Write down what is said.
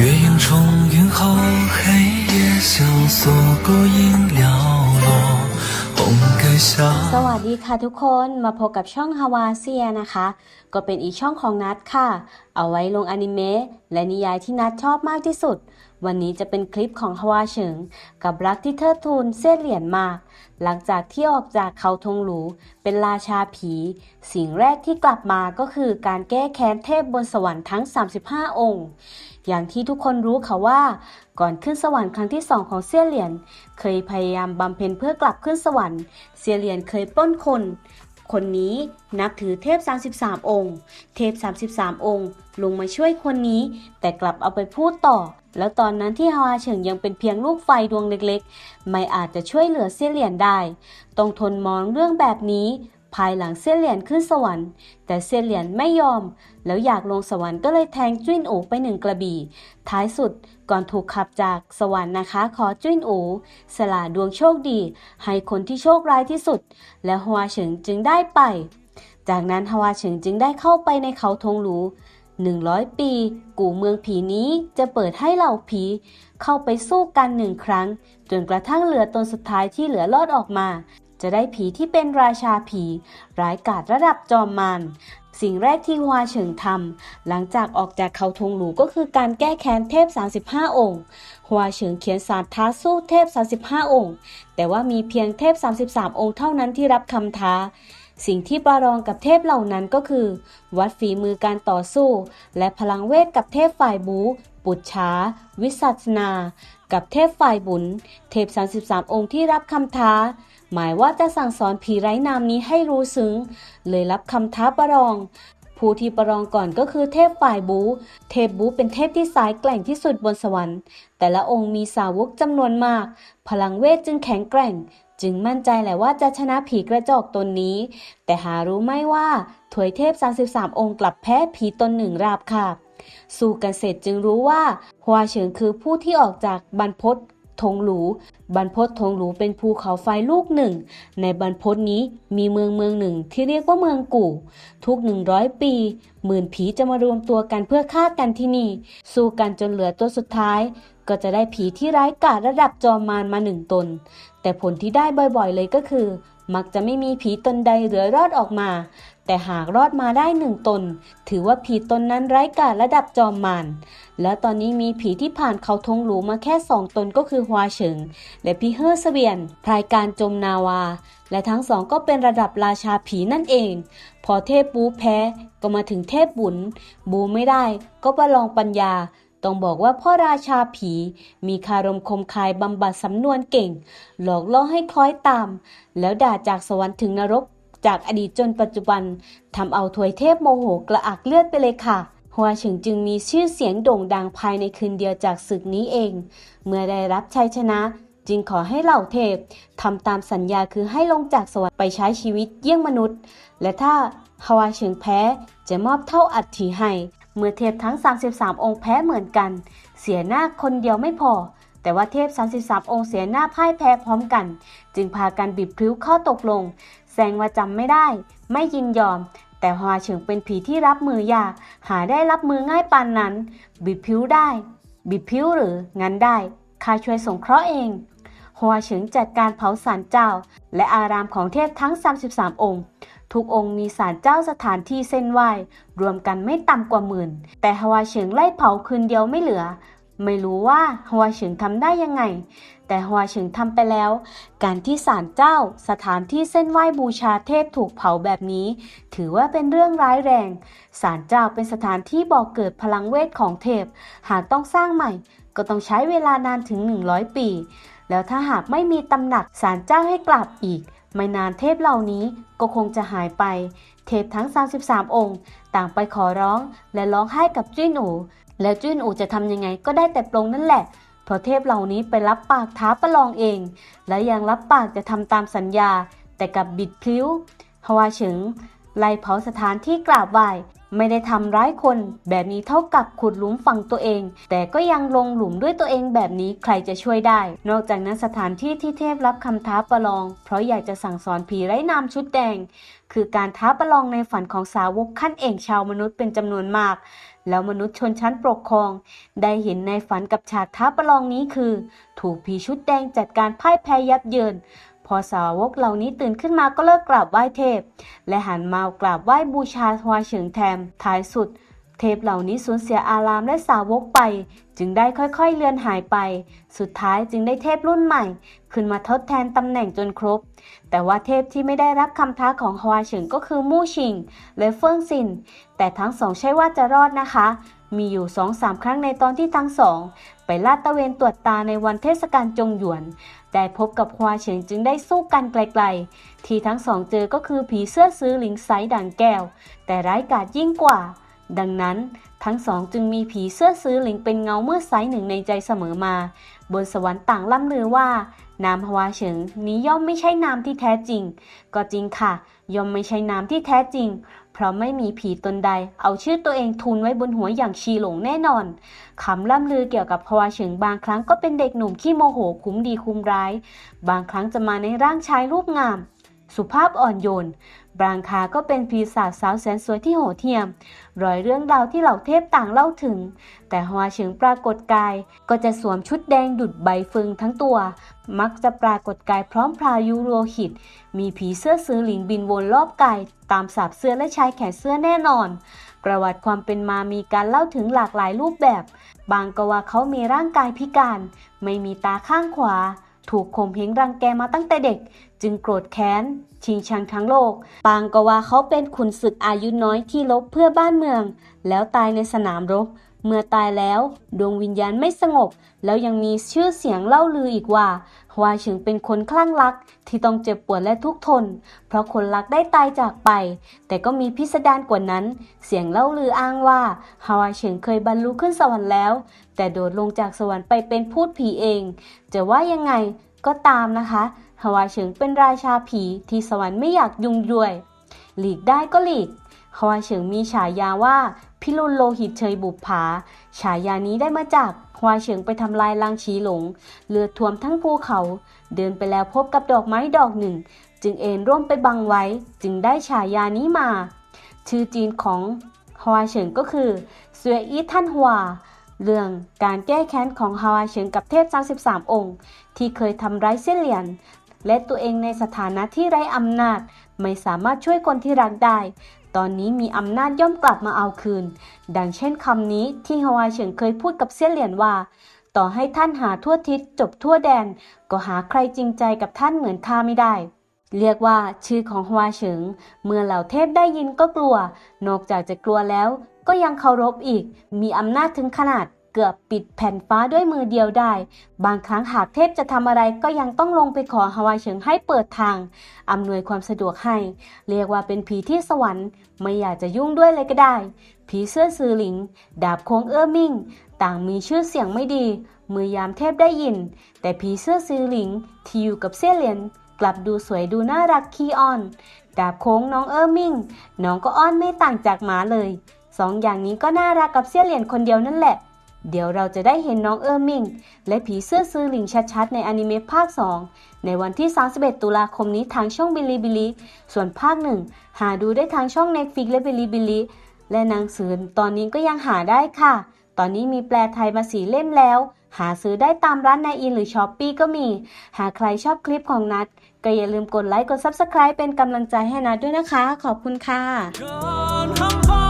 月影重云后，黑夜萧索，孤影寥落，红盖下。 สวัสดีค่ะทุกคนมาพบกับช่องฮาวาเซียนะคะ ก็เป็นอีกช่องของนัดค่ะ เอาไว้ลงอนิเมะและนิยายที่นัดชอบมากที่สุด วันนี้จะเป็นคลิปของฮาวาเฉิง กับรักที่เทิดทูนเสี้ยเหรียญมาก หลังจากที่ออกจากเขาทงหลู เป็นราชาผี สิ่งแรกที่กลับมาก็คือการแก้แค้นเทพบนสวรรค์ทั้ง 35 องค์ อย่างที่ทุกคนรู้ค่ะว่า ก่อนขึ้นสวรรค์ครั้งที่สองของเซี่ยเหรียญเคยพยายามบำเพ็ญเพื่อกลับขึ้นสวรรค์เซี่ยเหรียญเคยปล้นคน คนนี้นับถือเทพ 33 องค์ เทพ 33 องค์ ลงมาช่วยคนนี้ แต่กลับเอาไปพูดต่อ แล้วตอนนั้นที่ฮาวาเฉิงยังเป็นเพียงลูกไฟดวงเล็กๆ ไม่อาจจะช่วยเหลือเซี่ยเหรียญได้ ต้องทนมองเรื่องแบบนี้ ภายหลังเซี่ยเหรียญขึ้นสวรรค์ แต่เซี่ยเหรียญไม่ยอม แล้วอยากลงสวรรค์ก็เลยแทงจุ้นอูไปหนึ่งกระบี่ ท้ายสุดก่อนถูกขับจากสวรรค์นะคะ ขอจุ้นอูสละดวงโชคดี ให้คนที่โชคร้ายที่สุด และฮวาเฉิงจึงได้ไป จากนั้นฮวาเฉิงจึงได้เข้าไปในเขาทงหลู100 ปี กู่เมืองผีนี้จะเปิดให้เหล่าผี เข้าไปสู้กันหนึ่งครั้ง จนกระทั่งเหลือตนสุดท้ายที่เหลือรอดออกมา จะได้ผีที่เป็นราชาผี ร้ายกาจระดับจอมมารสิ่งแรกที่ฮวาเฉิงทำหลังจากออกจากเขาทงหลูก็คือการแก้แค้นเทพ 35 องค์ฮวาเฉิงเขียนสารท้าสู้เทพ 35 องค์ แต่ว่ามีเพียงเทพ 33 องค์เท่านั้นที่รับคำท้า สิ่งที่ประลองกับเทพเหล่านั้นก็คือ วัดฝีมือการต่อสู้ และพลังเวทกับเทพฝ่ายบูปุจฉาวิสัชนา กับเทพฝ่ายบุญ เทพ 33 องค์ที่รับคำท้า หมายว่าจะสั่งสอนผีไร้นามนี้ให้รู้ซึ้ง เลยรับคำท้าประลอง ผู้ที่ประลองก่อนก็คือเทพฝ่ายบู เทพบูเป็นเทพที่สายแกร่งที่สุดบนสวรรค์ แต่ละองค์มีสาวกจำนวนมาก พลังเวทจึงแข็งแกร่ง จึงมั่นใจแหละว่าจะชนะผีกระจอกตนนี้ แต่หารู้ไม่ว่าถวยเทพ 33 องค์กลับแพ้ผีตนหนึ่งราบคาบสู้กันเสร็จจึงรู้ว่าฮวาเฉิงคือผู้ที่ออกจากบรรพต ทงหลูบรรพตทงหลูเป็นภูเขาไฟลูกหนึ่ง ในบรรพตนี้มีเมืองเมืองหนึ่งที่เรียกว่าเมืองกู่ ทุก100ปี หมื่นผีจะมารวมตัวกันเพื่อฆ่ากันที่นี่ สู้กันจนเหลือตัวสุดท้าย ก็จะได้ผีที่ร้ายกาจระดับจอมมารมาหนึ่งตน แต่ผลที่ได้บ่อยๆเลยก็คือ มักจะไม่มีผีตนใดเหลือรอดออกมา แต่หากรอดมาได้หนึ่งตน ถือว่าผีตนนั้นไร้กาจระดับจอมมารแล้วตอนนี้มีผีที่ผ่านเขาทงหลูมาแค่สองตนก็คือฮวาเฉิง และพี่เฮอเสเวียนพรายการจมนาวา และทั้งสองก็เป็นระดับราชาผีนั่นเอง พอเทพบูแพ้ก็มาถึงเทพบุญบูไม่ได้ ก็ประลองปัญญาต้องบอกว่าพ่อราชาผี มีคารมคมคายบำบัดสำนวนเก่ง หลอกล่อให้คล้อยตาม แล้วด่าจากสวรรค์ถึงนรก จากอดีตจนปัจจุบันทำเอาถวยเทพโมโหกระอักเลือดไปเลยค่ะฮัวเฉิงจึงมีชื่อเสียงโด่งดังภายในคืนเดียวจากศึกนี้เอง เมื่อได้รับชัยชนะ จึงขอให้เหล่าเทพทำตามสัญญาคือให้ลงจากสวรรค์ไปใช้ชีวิตเยี่ยงมนุษย์ และถ้าฮวาเฉิงแพ้จะมอบเท่าอัฐิให้ เมื่อเทพทั้ง 33 องค์แพ้เหมือนกัน เสียหน้าคนเดียวไม่พอ แต่ว่าเทพ 33 องค์เสียหน้าพ่ายแพ้พร้อมกัน จึงพากันบิดพริ้วข้าตกลง แซงว่าจำไม่ได้ ไม่ยินยอม แต่ฮวาเฉิงเป็นผีที่รับมือยาก หาได้รับมือง่ายปานนั้นบิดพริ้วได้บิดพริ้วหรือ งั้นได้ข้าช่วยสงเคราะห์เองฮวาเฉิงจัดการเผาศาลเจ้า และอารามของเทพทั้ง 33 องค์ ทุกองค์มีศาลเจ้าสถานที่เส้นไหว้ รวมกันไม่ต่ำกว่าหมื่น แต่ฮวาเฉิงไล่เผาคืนเดียวไม่เหลือ ไม่รู้ว่าฮวเฉิงทำได้ยังไง แต่ฮวเฉิงทำไปแล้ว การที่ศาลเจ้าสถานที่เส้นไหว้บูชาเทพถูกเผาแบบนี้ ถือว่าเป็นเรื่องร้ายแรงศาลเจ้าเป็นสถานที่บอกเกิดพลังเวทของเทพ หากต้องสร้างใหม่ ก็ต้องใช้เวลานานถึง 100 ปี แล้วถ้าหากไม่มีตำหนักศาลเจ้าให้กลับอีก ไม่นานเทพเหล่านี้ก็คงจะหายไป เทพทั้ง 33 องค์ ต่างไปขอร้องและร้องไห้กับจุ้นอู แล้วจุ้นอูจะทำยังไงก็ได้แต่ปลงนั่นแหละ เพราะเทพเหล่านี้ไปรับปากท้าประลองเอง และยังรับปากจะทำตามสัญญา แต่กับบิดพลิ้วฮวาเฉิงไล่เผาสถานที่กราบไหว้ ไม่ได้ทำร้ายคน แบบนี้เท่ากับขุดหลุมฝังตัวเอง แต่ก็ยังลงหลุมด้วยตัวเองแบบนี้ใครจะช่วยได้ นอกจากนั้นสถานที่ที่เทพรับคำท้าประลอง เพราะอยากจะสั่งสอนผีไร้นามชุดแดง คือการท้าประลองในฝันของสาวกขั้นเอกชาวมนุษย์เป็นจำนวนมาก แล้วมนุษย์ชนชั้นปกครอง ได้เห็นในฝันกับฉากท้าประลองนี้คือ ถูกผีชุดแดงจัดการพ่ายแพ้ยับเยิน พอสาวกเหล่านี้ตื่นขึ้นมาก็เลิกกราบไหว้เทพ และหันมากราบไหว้บูชาฮวาเฉิงแทนท้ายสุด เทพเหล่านี้สูญเสียอารามและสาวกไป จึงได้ค่อยๆเลือนหายไป สุดท้ายจึงได้เทพรุ่นใหม่ ขึ้นมาทดแทนตำแหน่งจนครบ แต่ว่าเทพที่ไม่ได้รับคำท้าของฮวาเฉิงก็คือมู่ชิง และเฟิงซิน แต่ทั้งสองใช่ว่าจะรอดนะคะมีอยู่สองสามครั้งในตอนที่ทั้งสอง ไปลาดตะเวนตรวจตาในวันเทศกาลจงหยวน ได้พบกับฮวาเฉิงจึงได้สู้กันไกลๆ ที่ทั้งสองเจอก็คือผีเสื้อซื้อหลิงไซด่างแก้ว แต่ร้ายกาจยิ่งกว่า ดังนั้นทั้งสองจึงมีผีเสื้อซื้อหลิงเป็นเงาเมื่อไซหนึ่งในใจเสมอมา บนสวรรค์ต่างล่ำลือว่านามฮวาเฉิงนี้ย่อมไม่ใช่นามที่แท้จริง ก็จริงค่ะ ย่อมไม่ใช่นามที่แท้จริง เพราะไม่มีผีตนใด เอาชื่อตัวเองทูลไว้บนหัวอย่างชีหลงแน่นอนคำล่ำลือเกี่ยวกับฮวาเฉิงบางครั้งก็เป็นเด็กหนุ่มขี้โมโหคุ้มดีคุ้มร้าย บางครั้งจะมาในร่างชายรูปงาม สุภาพอ่อนโยน บางคาก็เป็นปีศาจสาวแสนสวยที่โหดเหี้ยม รอยเรื่องราวที่เหล่าเทพต่างเล่าถึง แต่ฮวาเฉิงปรากฏกาย ก็จะสวมชุดแดงดุดใบเฟึงทั้งตัว มักจะปรากฏกายพร้อมพรายุโรหิต มีผีเสื้อซื้อหลิงบินวนรอบกาย ตามสาบเสื้อและชายแขนเสื้อแน่นอน ประวัติความเป็นมามีการเล่าถึงหลากหลายรูปแบบ บางก็ว่าเขามีร่างกายพิการ ไม่มีตาข้างขวา ถูกข่มเหงรังแกมาตั้งแต่เด็ก จึงโกรธแค้น ชิงชังทั้งโลก ปางก็ว่าเขาเป็นขุนศึกอายุน้อยที่ลบเพื่อบ้านเมือง แล้วตายในสนามรบ เมื่อตายแล้ว ดวงวิญญาณไม่สงบ แล้วยังมีชื่อเสียงเล่าลืออีกว่าฮวาเฉิงเป็นคนคลั่งรักที่ต้องเจ็บปวดและทุกข์ทน เพราะคนรักได้ตายจากไป แต่ก็มีพิสดารกว่านั้น เสียงเล่าลืออ้างว่าฮวาเฉิงเคยบรรลุขึ้นสวรรค์แล้ว แต่โดดลงจากสวรรค์ไปเป็นพูดผีเอง จะว่ายังไงก็ตามนะคะฮวาเฉิงเป็นราชาผีที่สวรรค์ไม่อยากยุ่งด้วย หลีกได้ก็หลีก ฮวาเฉิงมีฉายาว่าพิรุณโลหิตเชยบุปผา ฉายานี้ได้มาจากฮวาเฉิงไปทำลายลังชีหลง เลือดท่วมทั้งภูเขา เดินไปแล้วพบกับดอกไม้ดอกหนึ่ง จึงเอ็นร่วมไปบังไว้ จึงได้ฉายานี้มา ชื่อจีนของฮวาเฉิงก็คือเสวียอีท่านฮวาเรื่องการแก้แค้นของฮวาเฉิงกับเทพ 33 องค์ ที่เคยทำร้ายเส้นเหลียน และตัวเองในสถานะที่ไร้อำนาจ ไม่สามารถช่วยคนที่รักได้ ตอนนี้มีอำนาจย่อมกลับมาเอาคืน ดังเช่นคำนี้ที่ฮวายเฉิงเคยพูดกับเซี่ยนเหลียนว่า ต่อให้ท่านหาทั่วทิศจบทั่วแดน ก็หาใครจริงใจกับท่านเหมือนข้าไม่ได้ เรียกว่าชื่อของฮวาเฉิง เมื่อเหล่าเทพได้ยินก็กลัว นอกจากจะกลัวแล้ว ก็ยังเคารพอีก มีอำนาจถึงขนาด เกือบปิดแผ่นฟ้าด้วยมือเดียวได้ บางครั้งหากเทพจะทำอะไรก็ยังต้องลงไปขอฮาวาเฉิงให้เปิดทางอำนวยความสะดวกให้ เรียกว่าเป็นผีที่สวรรค์ไม่อยากจะยุ่งด้วยเลยก็ได้ ผีเสื้อซือหลิง ดาบโค้งเอื้อมิ่ง ต่างมีชื่อเสียงไม่ดี มือยามเทพได้ยิน แต่ผีเสื้อซือหลิงที่อยู่กับเซี่ยเหลียนกลับดูสวยดูน่ารักขี้อ้อน ดาบโค้งน้องเออมิ่ง น้องก็อ้อนไม่ต่างจากหมาเลยสองอย่างนี้ก็น่ารักกับเซี่ยเหลียนคนเดียวนั่นแหละ เดี๋ยวเราจะได้เห็นน้องเออร์มิง และผีเสื้อซื้อหลิงชัดๆ ในอนิเมะภาค 2 ในวันที่ 31 ตุลาคมนี้ทางช่องบิลิบิลิส่วนภาค 1 หาดูได้ทางช่อง Netflix และบิลิบิลิและหนังสือตอนนี้ก็ยังหาได้ค่ะ ตอนนี้มีแปลไทยมาสีเล่มแล้ว หาซื้อได้ตามร้านในอินหรือช้อปปีก็มี หากใครชอบคลิปของนัดก็อย่าลืมกดไลค์กด Subscribe เป็นกำลังใจให้นัดด้วยนะคะ ขอบคุณค่ะ